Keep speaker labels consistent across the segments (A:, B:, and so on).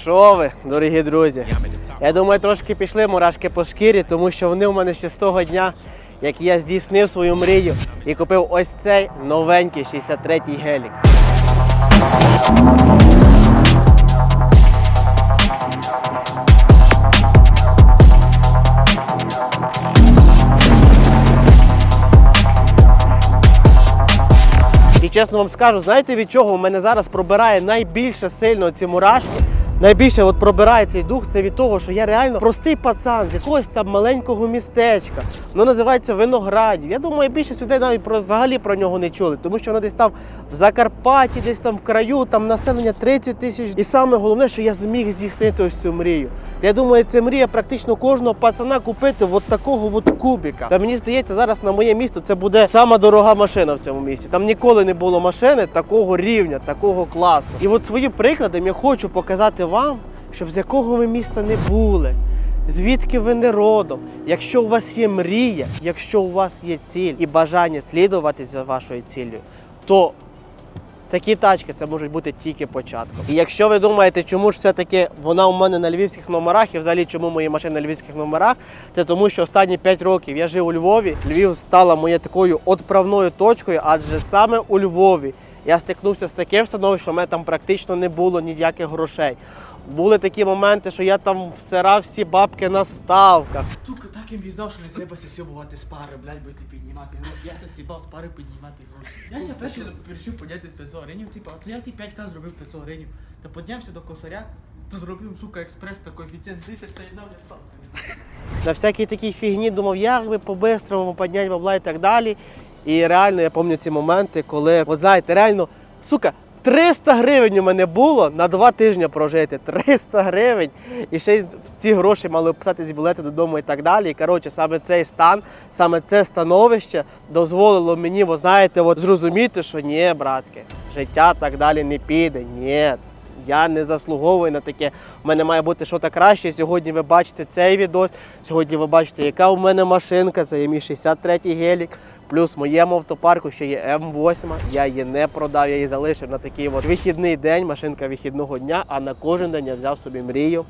A: Що ви, дорогі друзі? Я думаю, трошки пішли мурашки по шкірі, тому що вони у мене ще з того дня, як я здійснив свою мрію і купив ось цей новенький 63-й гелік. Чесно вам скажу, знаєте від чого у мене зараз пробирає найбільше сильно ці мурашки? Найбільше от пробирає цей дух, це від того, що я реально простий пацан з якогось там маленького містечка. Воно називається Виноградів. Я думаю, більшість людей навіть про взагалі про нього не чули, тому що воно десь там в Закарпатті, десь там в краю, там населення 30 тисяч. І саме головне, що я зміг здійснити ось цю мрію. Я думаю, це мрія практично кожного пацана купити от такого от кубіка. Та мені здається, зараз на моє місто це буде сама дорога машина в цьому місті. Там ніколи не було машини такого рівня, такого класу. І от своїм прикладом я хочу показати вам, щоб з якого ви міста не були. Звідки ви не родом? Якщо у вас є мрія, якщо у вас є ціль і бажання слідувати за вашою ціллю, то Такі тачки це можуть бути тільки початком. І якщо ви думаєте, чому ж все-таки вона у мене на львівських номерах, і взагалі чому мої машини на львівських номерах, це тому, що останні 5 років я жив у Львові. Львів стала моєю такою отправною точкою, адже саме у Львові я стикнувся з таким становищем, що в мене там практично не було ніяких грошей. Були такі моменти, що я там всирав всі бабки на ставках.
B: Сука, так що не треба сьобувати з пари, блядь, будете піднімати гроші. Я ся сібав з пари піднімати гроші. Я ся перший вирішив підняти 500 гривень, типу, а то я ті 5к зробив 500 гривень. Та піднявся до косаря, то зробив, сука, експрес та коефіцієнт 10 та й дав я став.
A: на всякій такій фігні думав, як би по-бистрому підняти бабла і так далі. І реально я пам'ятаю ці моменти, коли, от знаєте, реально, сука, 300 гривень у мене було на два тижні прожити. 300 гривень. І ще в ці гроші мали писати з білети додому і так далі. І коротше, саме цей стан, саме це становище дозволило мені, ви знаєте, от зрозуміти, що ні, братки, життя так далі не піде. Ні. Я не заслуговую на таке. У мене має бути щось краще. Сьогодні ви бачите цей відос. Сьогодні ви бачите, яка у мене машинка. Це є мій 63-й гелік. Плюс моєму автопарку ще є М8. Я її не продав, я її залишив на такий от вихідний день, машинка вихідного дня, а на кожен день я взяв собі мрію.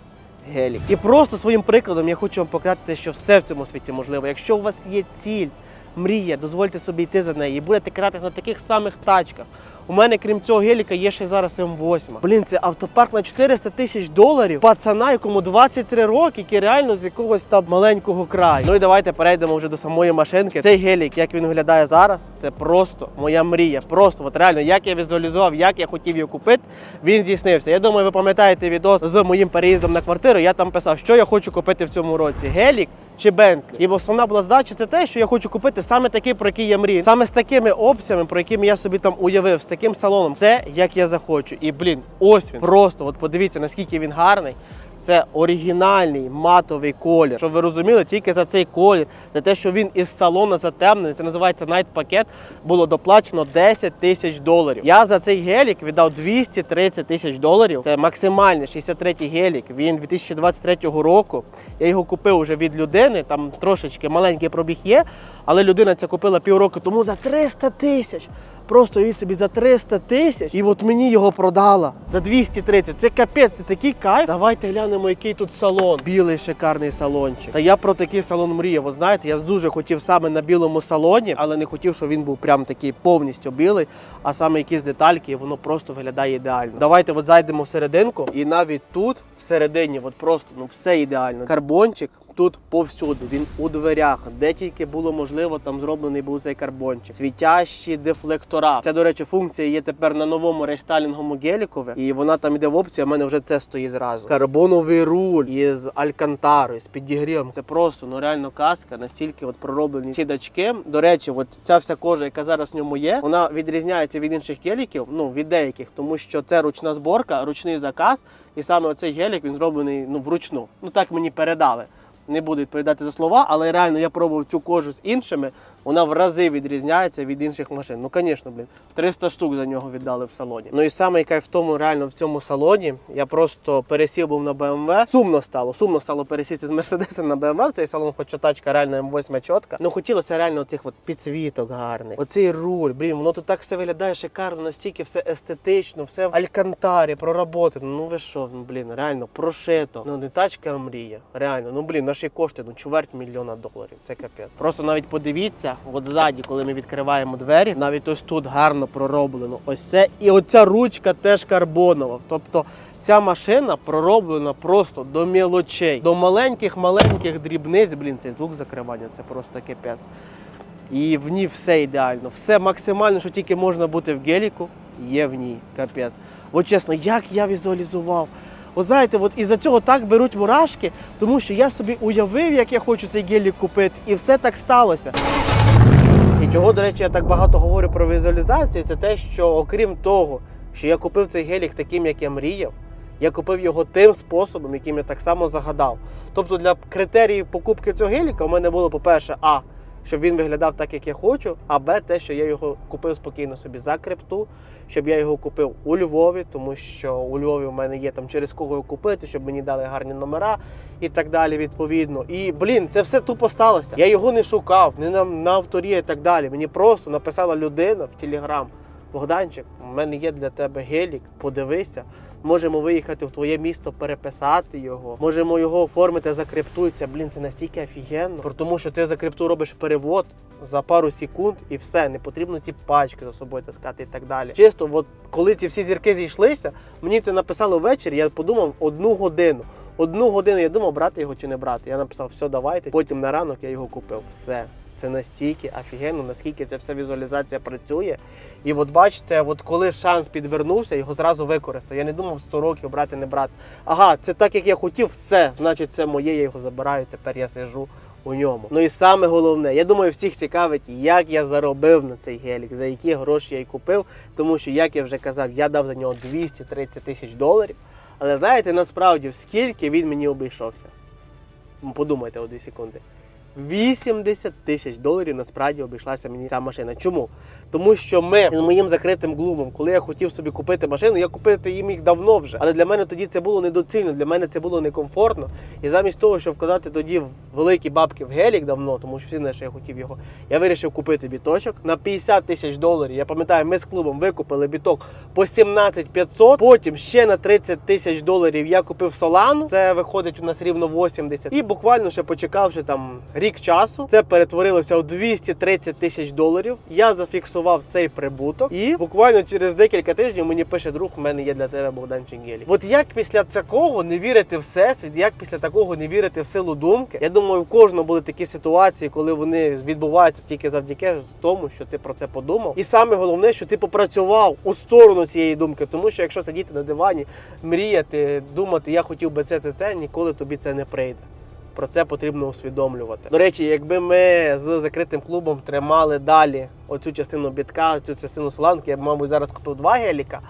A: Гелік. І просто своїм прикладом я хочу вам показати, що все в цьому світі можливо. Якщо у вас є ціль, мрія, дозвольте собі йти за нею і будете кататись на таких самих тачках. У мене, крім цього геліка, є ще зараз М8. Блін, це автопарк на 400 тисяч доларів. Пацана, якому 23 роки, який реально з якогось там маленького краю. Ну і давайте перейдемо вже до самої машинки. Цей гелік, як він виглядає зараз, це просто моя мрія. Просто от реально, як я візуалізував, як я хотів його купити, він здійснився. Я думаю, ви пам'ятаєте відео з моїм переїздом на квартиру. Я там писав, що я хочу купити в цьому році: гелік чи Бентлі. І основна була задача це те, що я хочу купити саме такий, про який я мрію. Саме з такими опціями, про які я собі там уявив, з таким салоном. Це як я захочу. І блін, ось він. Просто от подивіться, наскільки він гарний. Це оригінальний матовий колір. Щоб ви розуміли, тільки за цей колір, за те, що він із салону затемнений, це називається Night пакет, було доплачено 10 тисяч доларів. Я за цей гелік віддав 230 тисяч доларів. Це максимальний 63-й гелік. Він 2023 року. Я його купив вже від людини. Там трошечки маленький пробіг є, але людина це купила півроку тому за 300 тисяч. Просто від собі за 300 тисяч, і от мені його продала за 230. Це капець, це такий кайф. Давайте глянемо, який тут салон. Білий шикарний салончик. Та я про такий салон мріяв. Ви знаєте, я дуже хотів саме на білому салоні, але не хотів, щоб він був прям такий повністю білий, а саме якісь детальки, і воно просто виглядає ідеально. Давайте от зайдемо всерединку, і навіть тут, всередині, от просто ну все ідеально. Карбончик. Тут повсюди, він у дверях, де тільки було можливо, там зроблений був цей карбончик. Світящі дефлектора. Це, до речі, функція є тепер на новому рестайлінговому гелікові, і вона там іде в опції. У мене вже це стоїть зразу. Карбоновий руль із алькантарою, з підігрівом. Це просто ну реально казка. Настільки от пророблені ці дачки. До речі, от ця вся кожа, яка зараз в ньому є, вона відрізняється від інших геліків, ну від деяких, тому що це ручна зборка, ручний заказ, і саме оцей гелік він зроблений ну вручну. Ну так мені передали. Не буду відповідати за слова, але реально я пробував цю кожу з іншими, вона в рази відрізняється від інших машин. Ну, звісно, блін, 300 штук за нього віддали в салоні. Ну і саме кайф в тому, реально в цьому салоні. Я просто пересів був на BMW. Сумно стало. Сумно стало пересісти з Мерседеса на BMW в цей салон, хоча тачка реально М8 чітка. Ну хотілося реально цих підсвіток гарних. Оцей руль, блін, воно тут так все виглядає шикарно, настільки все естетично, все в алькантарі, проработано. Ну ви що, ну, блін, реально прошито. Ну не тачка, мрія. Реально, ну блін, наші кошти, ну чверть мільйона доларів. Це капець. Просто навіть подивіться, от ззаді, коли ми відкриваємо двері, навіть ось тут гарно пророблено. Ось це. І оця ручка теж карбонова. Тобто ця машина пророблена просто до мілочей, до маленьких-маленьких дрібниць. Блін, цей звук закривання, це просто капець. І в ній все ідеально. Все максимально, що тільки можна бути в геліку, є в ній. Капець. От чесно, як я візуалізував. От знаєте, от із-за цього так беруть мурашки, тому що я собі уявив, як я хочу цей гелік купити, і все так сталося. І чого, до речі, я так багато говорю про візуалізацію, це те, що окрім того, що я купив цей гелік таким, як я мріяв, я купив його тим способом, яким я так само загадав. Тобто для критеріїв покупки цього геліка у мене було, по-перше, а. Щоб він виглядав так, як я хочу, а Б, те, що я його купив спокійно собі за крипту, щоб я його купив у Львові, тому що у Львові у мене є там через кого його купити, щоб мені дали гарні номера і так далі, відповідно. І блін, це все тупо сталося. Я його не шукав, не на, на авторі і так далі. Мені просто написала людина в Телеграм. Богданчик, у мене є для тебе гелік, подивися. Можемо виїхати в твоє місто, переписати його. Можемо його оформити за крипту. І це, блін, це настільки офігенно. Про Тому що ти за крипту робиш перевод за пару секунд і все, не потрібно ці пачки за собою таскати і так далі. Чисто, от коли ці всі зірки зійшлися, мені це написали ввечері. Я подумав одну годину. Одну годину я думав, брати його чи не брати. Я написав, все, давайте. Потім на ранок я його купив. Все. Це настільки офігенно, наскільки ця вся візуалізація працює. І от бачите, от коли шанс підвернувся, його зразу використав. Я не думав 100 років брати, не брати. Ага, це так, як я хотів, все, значить, це моє, я його забираю, тепер я сижу у ньому. Ну і саме головне, я думаю, всіх цікавить, як я заробив на цей гелік, за які гроші я й купив. Тому що, як я вже казав, я дав за нього 230 тисяч доларів. Але знаєте, насправді, скільки він мені обійшовся? Подумайте одні секунди. 80 тисяч доларів насправді обійшлася мені ця машина. Чому? Тому що ми з моїм закритим клубом, коли я хотів собі купити машину, я купити їм їх давно вже. Але для мене тоді це було недоцільно, для мене це було некомфортно. І замість того, щоб вкладати тоді великі бабки в гелік давно, тому що всі знають, що я хотів його, я вирішив купити біточок на 50 тисяч доларів. Я пам'ятаю, ми з клубом викупили біток по 17 500, потім ще на 30 тисяч доларів я купив Солану. Це виходить у нас рівно 80. І буквально ще почекавши там рік часу, це перетворилося у 230 тисяч доларів. Я зафіксував цей прибуток, і буквально через декілька тижнів мені пише друг, у мене є для тебе Богдан Ченгелі. От як після такого не вірити в всесвіт, як після такого не вірити в силу думки? Я думаю, у кожного були такі ситуації, коли вони відбуваються тільки завдяки тому, що ти про це подумав. І саме головне, що ти попрацював у сторону цієї думки, тому що якщо сидіти на дивані, мріяти, думати, я хотів би це, це, це, ніколи тобі це не прийде. Про це потрібно усвідомлювати. До речі, якби ми з закритим клубом тримали далі оцю частину бітка, цю частину соланки, я б, мабуть, зараз купив два геліка.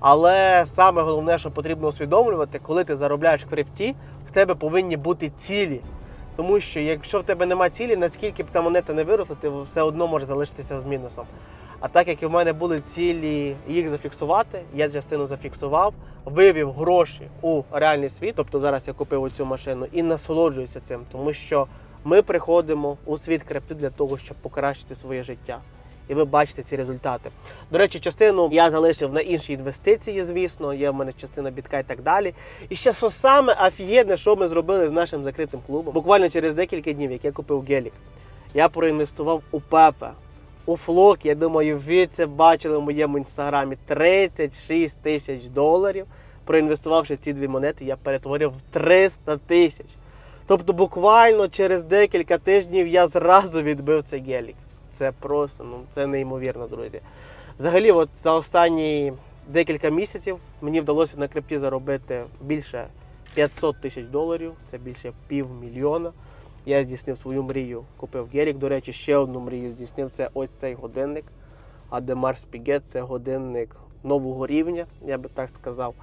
A: Але саме головне, що потрібно усвідомлювати, коли ти заробляєш в крипті, в тебе повинні бути цілі. Тому що якщо в тебе нема цілі, наскільки б та монета не виросла, ти все одно можеш залишитися з мінусом. А так як і в мене були цілі їх зафіксувати, я частину зафіксував, вивів гроші у реальний світ. Тобто зараз я купив оцю машину і насолоджуюся цим, тому що ми приходимо у світ крипти для того, щоб покращити своє життя. І ви бачите ці результати. До речі, частину я залишив на інші інвестиції, звісно. Є в мене частина бітка і так далі. І ще що саме офігенне, що ми зробили з нашим закритим клубом. Буквально через декілька днів, як я купив гелік, я проінвестував у Пепе, у Флок. Я думаю, ви це бачили в моєму інстаграмі 36 тисяч доларів. Проінвестувавши ці дві монети, я перетворив в 300 тисяч. Тобто, буквально через декілька тижнів я зразу відбив цей гелік. Це просто ну це неймовірно, друзі. Взагалі, от за останні декілька місяців мені вдалося на крипті заробити більше 500 тисяч доларів, це більше півмільйона. Я здійснив свою мрію, купив гелік. До речі, ще одну мрію здійснив. Це ось цей годинник. Адемар Спігет це годинник нового рівня, я би так сказав.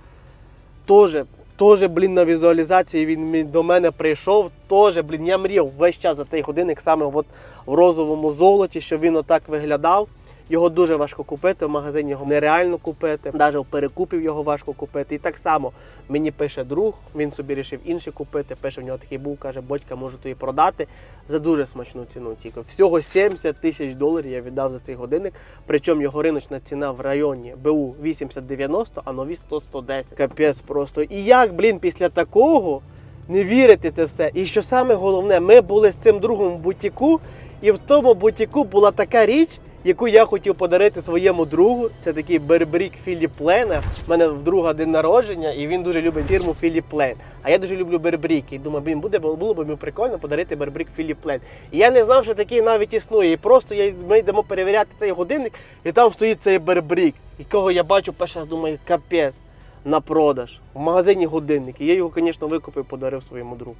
A: Тоже, Теж, блін, на візуалізації він до мене прийшов. Тоже, блін, я мріяв весь час за цей годинник саме от в розовому золоті, щоб він отак виглядав. Його дуже важко купити, в магазині його нереально купити, навіть в перекупів його важко купити. І так само мені пише друг, він собі вирішив інший купити. Пише, в нього такий був, каже, батька, можу тобі продати за дуже смачну ціну. Тільки всього 70 тисяч доларів я віддав за цей годинник. Причому його риночна ціна в районі БУ 80-90, а нові 100-110. Капець просто. І як, блін, після такого не вірити це все. І що саме головне, ми були з цим другом в бутіку, і в тому бутіку була така річ, яку я хотів подарити своєму другу. Це такий бербрік Філіп Лена. У мене в друга день народження, і він дуже любить фірму Філіп Лен. А я дуже люблю бербріки. І думаю, блін, буде було б йому прикольно подарити бербрік Філіп Лен. І я не знав, що такий навіть існує. І просто я, ми йдемо перевіряти цей годинник, і там стоїть цей бербрік, якого я бачу перший раз, думаю, капець на продаж в магазині годинники. Я його, звісно, викупив, подарив своєму другу.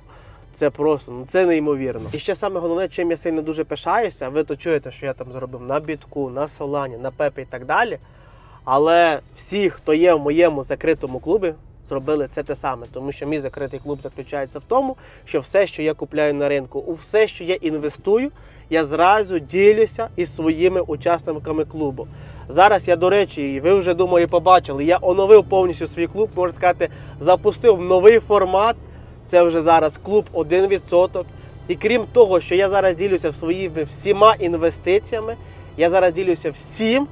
A: Це просто, ну це неймовірно. І ще саме головне, чим я сильно дуже пишаюся, ви то чуєте, що я там зробив на бітку, на солані, на пепі і так далі. Але всі, хто є в моєму закритому клубі, зробили це те саме, тому що мій закритий клуб заключається в тому, що все, що я купляю на ринку, у все, що я інвестую, я зразу ділюся із своїми учасниками клубу. Зараз я, до речі, і ви вже думаю, побачили, я оновив повністю свій клуб, можна сказати, запустив новий формат. Це вже зараз клуб 1%. І крім того, що я зараз ділюся своїми всіма інвестиціями, я зараз ділюся всім,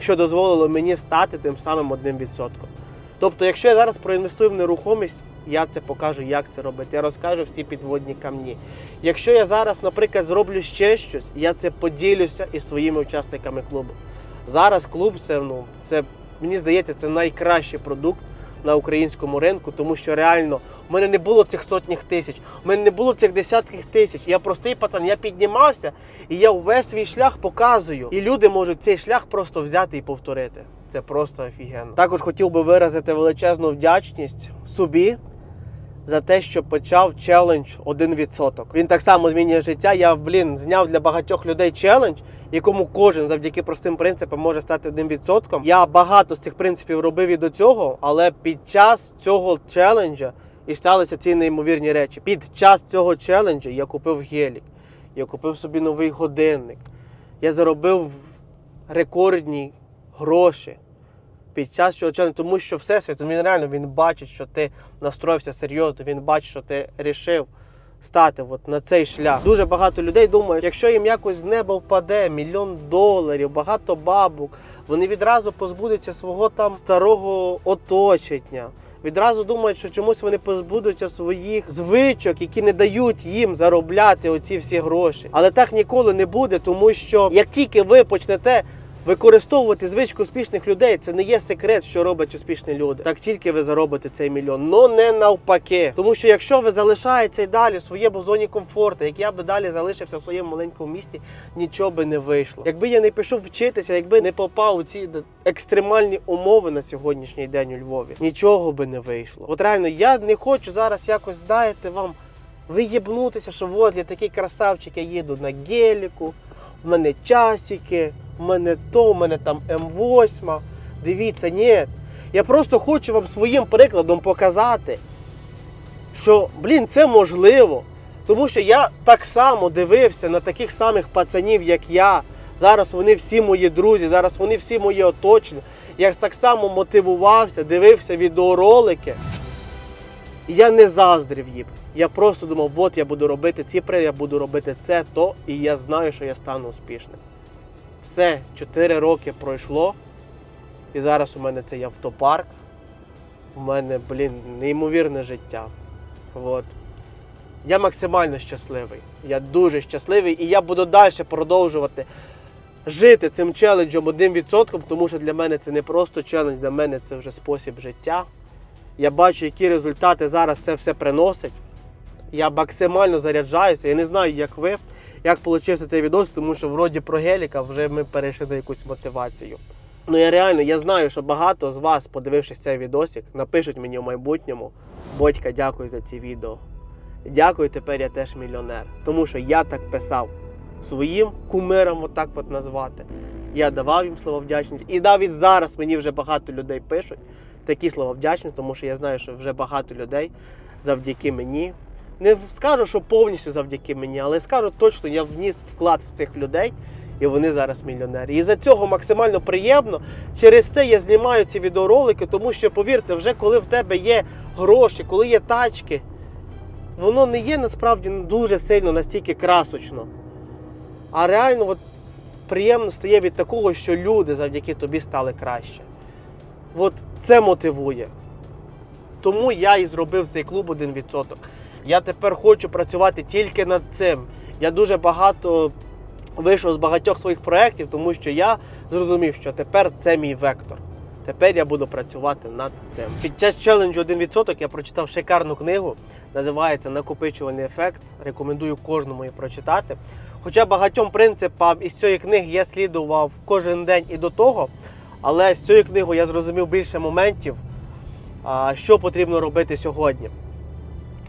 A: що дозволило мені стати тим самим 1%. Тобто, якщо я зараз проінвестую в нерухомість, я це покажу, як це робити. Я розкажу всі підводні камні. Якщо я зараз, наприклад, зроблю ще щось, я це поділюся із своїми учасниками клубу. Зараз клуб це, ну, це мені здається, це найкращий продукт на українському ринку, тому що реально у мене не було цих сотніх тисяч, у мене не було цих десятків тисяч. Я простий пацан, я піднімався і я увесь свій шлях показую. І люди можуть цей шлях просто взяти і повторити. Це просто офігенно. Також хотів би виразити величезну вдячність собі. За те, що почав челендж 1%. Він так само змінює життя. Я, блін, зняв для багатьох людей челендж, якому кожен завдяки простим принципам може стати 1%. Я багато з цих принципів робив і до цього, але під час цього челенджа і сталися ці неймовірні речі. Під час цього челенджа я купив гелік, я купив собі новий годинник, я заробив рекордні гроші під час цього челенджу, тому що всесвіт, він реально він бачить, що ти настроївся серйозно, він бачить, що ти рішив стати от на цей шлях. Дуже багато людей думають, якщо їм якось з неба впаде мільйон доларів, багато бабок, вони відразу позбудуться свого там старого оточення. Відразу думають, що чомусь вони позбудуться своїх звичок, які не дають їм заробляти оці всі гроші. Але так ніколи не буде, тому що як тільки ви почнете використовувати звичку успішних людей, це не є секрет, що роблять успішні люди. Так тільки ви заробите цей мільйон, но не навпаки. Тому що якщо ви залишаєтеся і далі в своєму зоні комфорту, як я би далі залишився в своєму маленькому місті, нічого би не вийшло. Якби я не пішов вчитися, якби не попав у ці екстремальні умови на сьогоднішній день у Львові, нічого би не вийшло. От реально, я не хочу зараз якось знаєте вам виєбнутися, що от я такий красавчик, я їду на геліку, в мене часики, в мене то, в мене там М8. Дивіться, ні. Я просто хочу вам своїм прикладом показати, що, блін, це можливо. Тому що я так само дивився на таких самих пацанів, як я. Зараз вони всі мої друзі, зараз вони всі мої оточення. Я так само мотивувався, дивився відеоролики. І я не заздрив їм. Я просто думав, от я буду робити ці при, я буду робити це, то, і я знаю, що я стану успішним. Все, 4 роки пройшло, і зараз у мене цей автопарк. У мене, блін, неймовірне життя. От. Я максимально щасливий. Я дуже щасливий, і я буду далі продовжувати жити цим челенджем 1%, тому що для мене це не просто челендж, для мене це вже спосіб життя. Я бачу, які результати зараз це все приносить. Я максимально заряджаюся. Я не знаю, як ви, як получився цей відос, тому що вроді про геліка вже ми перейшли на якусь мотивацію. Ну я реально я знаю, що багато з вас, подивившись цей відосик, напишуть мені в майбутньому. Бодька, дякую за ці відео. Дякую, тепер я теж мільйонер. Тому що я так писав своїм кумирам, отак от назвати. Я давав їм слова вдячності. І навіть зараз мені вже багато людей пишуть такі слова вдячності, тому що я знаю, що вже багато людей завдяки мені. Не скажу, що повністю завдяки мені, але скажу точно, я вніс вклад в цих людей, і вони зараз мільйонери. І за цього максимально приємно. Через це я знімаю ці відеоролики, тому що повірте, вже коли в тебе є гроші, коли є тачки, воно не є насправді дуже сильно настільки красочно. А реально от, приємно стає від такого, що люди завдяки тобі стали краще. От це мотивує. Тому я і зробив цей клуб 1%. Я тепер хочу працювати тільки над цим. Я дуже багато вийшов з багатьох своїх проєктів, тому що я зрозумів, що тепер це мій вектор. Тепер я буду працювати над цим. Під час челенджу 1% я прочитав шикарну книгу, називається Накопичувальний ефект. Рекомендую кожному її прочитати. Хоча багатьом принципам із цієї книги я слідував кожен день і до того, але з цією книгою я зрозумів більше моментів, що потрібно робити сьогодні.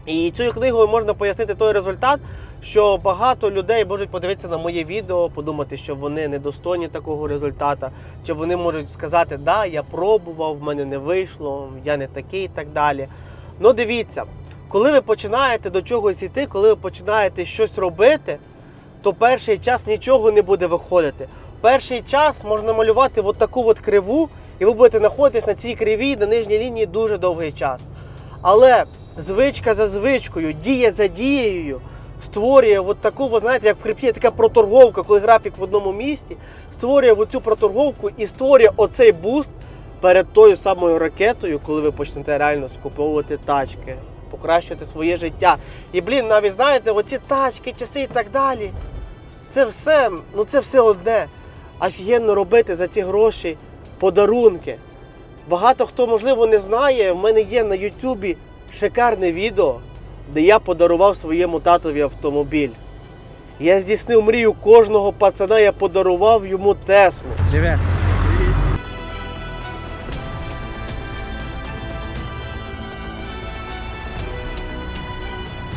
A: І цією книгою можна пояснити той результат, що багато людей можуть подивитися на моє відео, подумати, що вони недостойні такого результату, чи вони можуть сказати, да, я пробував, в мене не вийшло, я не такий і так далі. Ну дивіться, коли ви починаєте до чогось йти, коли ви починаєте щось робити, то перший час нічого не буде виходити. Перший час можна малювати от таку от криву, і ви будете знаходитись на цій кривій на нижній лінії дуже довгий час. Але звичка за звичкою, дія за дією створює от таку, ви знаєте, як в хребті така проторговка, коли графік в одному місці, створює оцю проторговку і створює оцей буст перед тою самою ракетою, коли ви почнете реально скуповувати тачки, покращувати своє життя. І блін, навіть знаєте, оці тачки, часи і так далі. Це все, ну це все одне. Офігенно робити за ці гроші подарунки. Багато хто, можливо, не знає. В мене є на Ютубі шикарне відео, де я подарував своєму татові автомобіль. Я здійснив мрію кожного пацана, я подарував йому Теслу.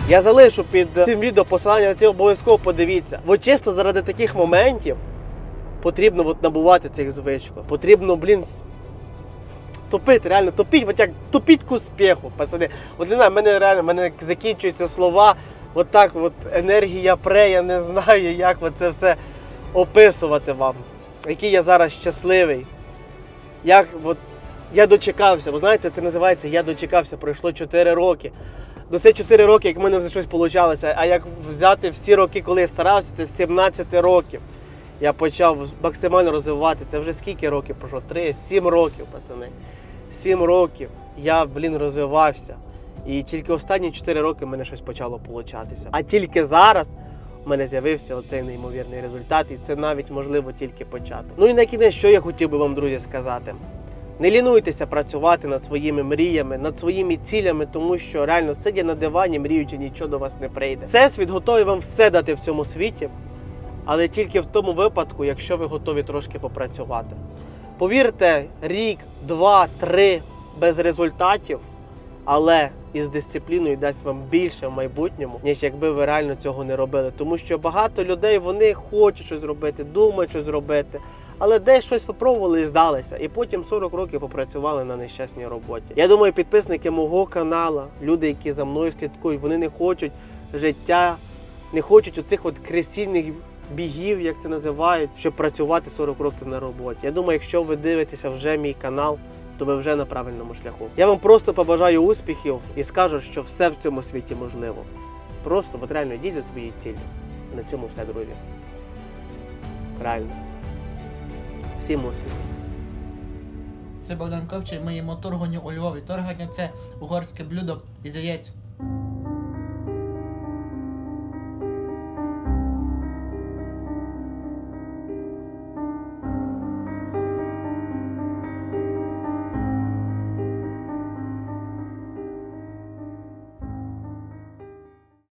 A: Я залишу під цим відео посилання на це обов'язково подивіться. Бо чисто заради таких моментів потрібно от набувати цих звичку. Потрібно, блін, топити, реально топіть, от як топіть к успіху, пацани. От не знаю, мене реально мене закінчуються слова. От так, от енергія пре, я не знаю, як це все описувати вам. Який я зараз щасливий. Як от я дочекався, ви знаєте, це називається Я дочекався, пройшло 4 роки. Ну це 4 роки, як в мене вже щось вийшло. А як взяти всі роки, коли я старався, це з 17 років. Я почав максимально розвивати. Це вже скільки років пройшло? 3, 7 років, пацани. 7 років я, блін, розвивався. І тільки останні 4 роки в мене щось почало получатися. А тільки зараз в мене з'явився оцей неймовірний результат, і це навіть можливо тільки початок. Ну і на кінець, що я хотів би вам, друзі, сказати. Не лінуйтеся працювати над своїми мріями, над своїми цілями, тому що реально сидя на дивані, мріючи, нічого до вас не прийде. Всесвіт готовий вам все дати в цьому світі, але тільки в тому випадку, якщо ви готові трошки попрацювати. Повірте, рік, два, три без результатів, але із дисципліною дасть вам більше в майбутньому, ніж якби ви реально цього не робили. Тому що багато людей вони хочуть щось зробити, думають щось зробити, але десь щось спробували і здалися. І потім 40 років попрацювали на нещасній роботі. Я думаю, підписники мого каналу, люди, які за мною слідкують, вони не хочуть життя, не хочуть оцих от кресійних бігів, як це називають, щоб працювати 40 років на роботі. Я думаю, якщо ви дивитеся вже мій канал, то ви вже на правильному шляху. Я вам просто побажаю успіхів і скажу, що все в цьому світі можливо. Просто от реально йдіть за своєю ціллю. На цьому все, друзі. Реально. Всім успіхів.
B: Це Богдан Ковчий, ми їмо у Львові. Торгання це угорське блюдо із яєць.